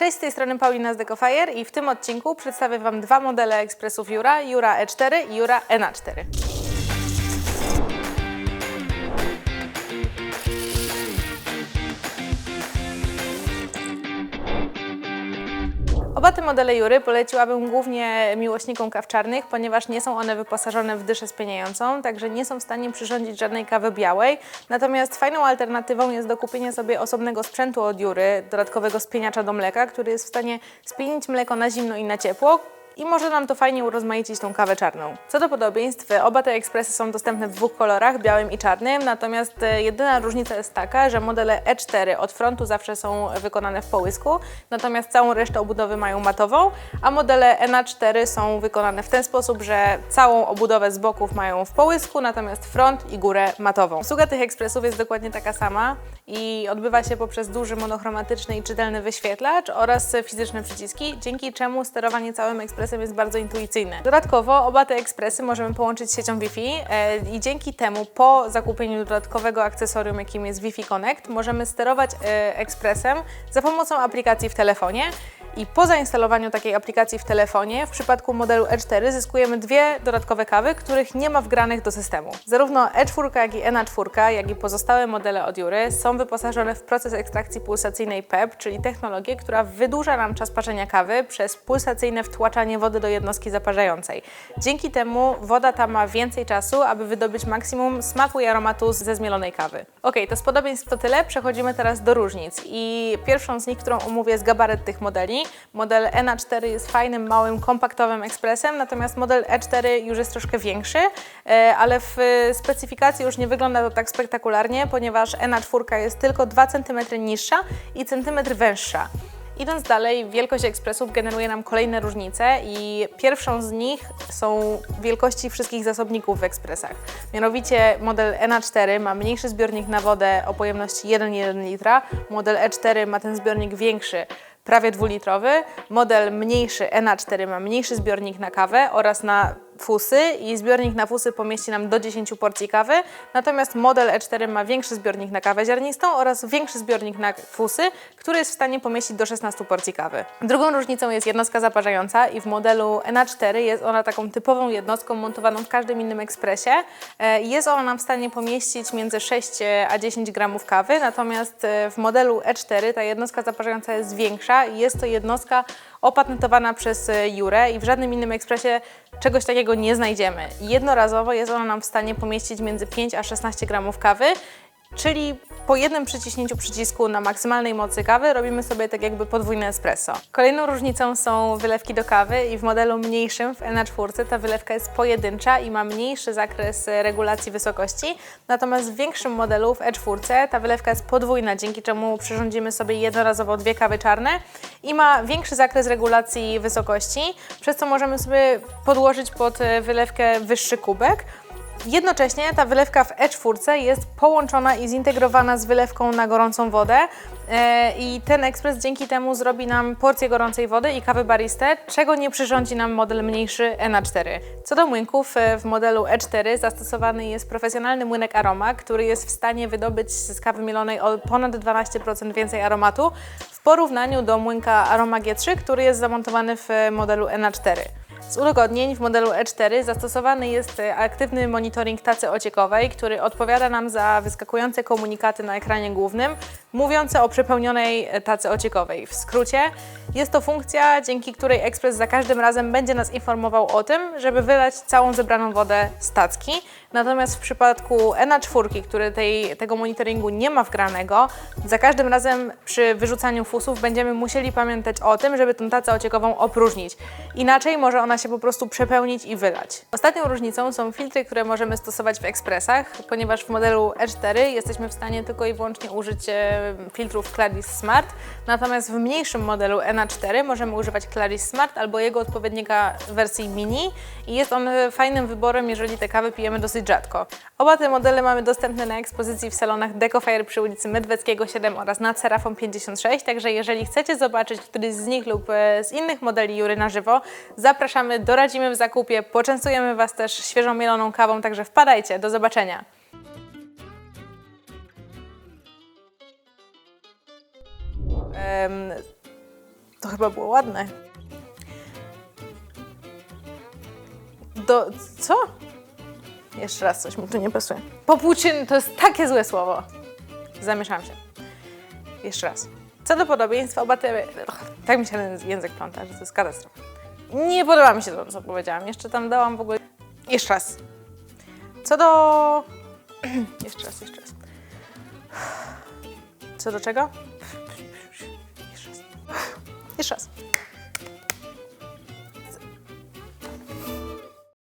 Cześć, z tej strony Paulina z Decofajer i w tym odcinku przedstawię Wam dwa modele ekspresów Jura, Jura E4 i Jura ENA4. Oba te modele Jury poleciłabym głównie miłośnikom kaw czarnych, ponieważ nie są one wyposażone w dyszę spieniającą, także nie są w stanie przyrządzić żadnej kawy białej. Natomiast fajną alternatywą jest dokupienie sobie osobnego sprzętu od Jury, dodatkowego spieniacza do mleka, który jest w stanie spienić mleko na zimno i na ciepło, i może nam to fajnie urozmaicić tą kawę czarną. Co do podobieństw, oba te ekspresy są dostępne w dwóch kolorach, białym i czarnym, natomiast e, jedyna różnica jest taka, że modele E4 od frontu zawsze są wykonane w połysku, natomiast całą resztę obudowy mają matową, a modele NA4 są wykonane w ten sposób, że całą obudowę z boków mają w połysku, natomiast front i górę matową. Obsługa tych ekspresów jest dokładnie taka sama i odbywa się poprzez duży monochromatyczny i czytelny wyświetlacz oraz fizyczne przyciski, dzięki czemu sterowanie całym ekspresem jest bardzo intuicyjne. Dodatkowo oba te ekspresy możemy połączyć z siecią Wi-Fi e, i dzięki temu po zakupieniu dodatkowego akcesorium, jakim jest Wi-Fi Connect, możemy sterować e, ekspresem za pomocą aplikacji w telefonie. I po zainstalowaniu takiej aplikacji w telefonie, w przypadku modelu E4 zyskujemy dwie dodatkowe kawy, których nie ma wgranych do systemu. Zarówno E4, jak i NA4, jak i pozostałe modele od Jury są wyposażone w proces ekstrakcji pulsacyjnej PEP, czyli technologię, która wydłuża nam czas parzenia kawy przez pulsacyjne wtłaczanie wody do jednostki zaparzającej. Dzięki temu woda ta ma więcej czasu, aby wydobyć maksimum smaku i aromatu ze zmielonej kawy. Ok, to z podobieństw to tyle. Przechodzimy teraz do różnic. I pierwszą z nich, którą omówię, jest gabaret tych modeli. Model NA4 jest fajnym, małym, kompaktowym ekspresem, natomiast model E4 już jest troszkę większy, e, ale w specyfikacji już nie wygląda to tak spektakularnie, ponieważ NA4 jest tylko 2 cm niższa i centymetr węższa. Idąc dalej, wielkość ekspresów generuje nam kolejne różnice i pierwszą z nich są wielkości wszystkich zasobników w ekspresach. Mianowicie model NA4 ma mniejszy zbiornik na wodę o pojemności 1,1 litra, model E4 ma ten zbiornik większy, prawie dwulitrowy, model mniejszy NA4 ma mniejszy zbiornik na kawę oraz na fusy i zbiornik na fusy pomieści nam do 10 porcji kawy, natomiast model E4 ma większy zbiornik na kawę ziarnistą oraz większy zbiornik na fusy, który jest w stanie pomieścić do 16 porcji kawy. Drugą różnicą jest jednostka zaparzająca i w modelu NA4 jest ona taką typową jednostką montowaną w każdym innym ekspresie. E, Jest ona nam w stanie pomieścić między 6 a 10 gramów kawy, natomiast e, w modelu E4 ta jednostka zaparzająca jest większa i jest to jednostka opatentowana przez e, Jurę i w żadnym innym ekspresie czegoś takiego nie znajdziemy. Jednorazowo jest ona nam w stanie pomieścić między 5 a 16 gramów kawy, czyli po jednym przyciśnięciu przycisku na maksymalnej mocy kawy robimy sobie tak jakby podwójne espresso. Kolejną różnicą są wylewki do kawy i w modelu mniejszym w NA4 ta wylewka jest pojedyncza i ma mniejszy zakres regulacji wysokości, natomiast w większym modelu w E4 ta wylewka jest podwójna, dzięki czemu przyrządzimy sobie jednorazowo dwie kawy czarne i ma większy zakres regulacji wysokości, przez co możemy sobie podłożyć pod wylewkę wyższy kubek, Jednocześnie ta wylewka w E4 jest połączona i zintegrowana z wylewką na gorącą wodę e, i ten ekspres dzięki temu zrobi nam porcję gorącej wody i kawy baristę, czego nie przyrządzi nam model mniejszy NA4. Co do młynków, e, w modelu E4 zastosowany jest profesjonalny młynek Aroma, który jest w stanie wydobyć z kawy mielonej o ponad 12% więcej aromatu w porównaniu do młynka Aroma G3, który jest zamontowany w modelu NA4. Z udogodnień w modelu E4 zastosowany jest e, aktywny monitoring tacy ociekowej, który odpowiada nam za wyskakujące komunikaty na ekranie głównym, mówiące o przepełnionej e, tacy ociekowej. W skrócie, jest to funkcja, dzięki której ekspres za każdym razem będzie nas informował o tym, żeby wylać całą zebraną wodę z tacki. Natomiast w przypadku NA4, który tej, tego monitoringu nie ma wgranego, za każdym razem przy wyrzucaniu fusów będziemy musieli pamiętać o tym, żeby tę tacę ociekową opróżnić. Inaczej może ona się po prostu przepełnić i wylać. Ostatnią różnicą są filtry, które możemy stosować w ekspresach, ponieważ w modelu E4 jesteśmy w stanie tylko i wyłącznie użyć e, filtrów Claris Smart, natomiast w mniejszym modelu NA4 możemy używać Claris Smart albo jego odpowiednika w wersji mini i jest on e, fajnym wyborem, jeżeli te kawy pijemy dosyć rzadko. Oba te modele mamy dostępne na ekspozycji w salonach Decofire przy ulicy Medweckiego 7 oraz nad Serafą 56, także jeżeli chcecie zobaczyć któryś z nich lub e, z innych modeli Jury na żywo, zapraszamy, doradzimy w zakupie, poczęstujemy Was też świeżą mieloną kawą, także wpadajcie, do zobaczenia. Em, To chyba było ładne. Do... co? Jeszcze raz coś mi tu nie pasuje. Popłuczyn to jest takie złe słowo. Zamieszałam się. Jeszcze raz. Co do podobieństwa, oba te... Tak mi się ten język pląta, że to jest katastrofa. Nie podoba mi się to, co powiedziałam. Jeszcze tam dałam w ogóle... Jeszcze raz. Co do... jeszcze raz, jeszcze raz. Co do czego? Jeszcze raz. Jeszcze raz.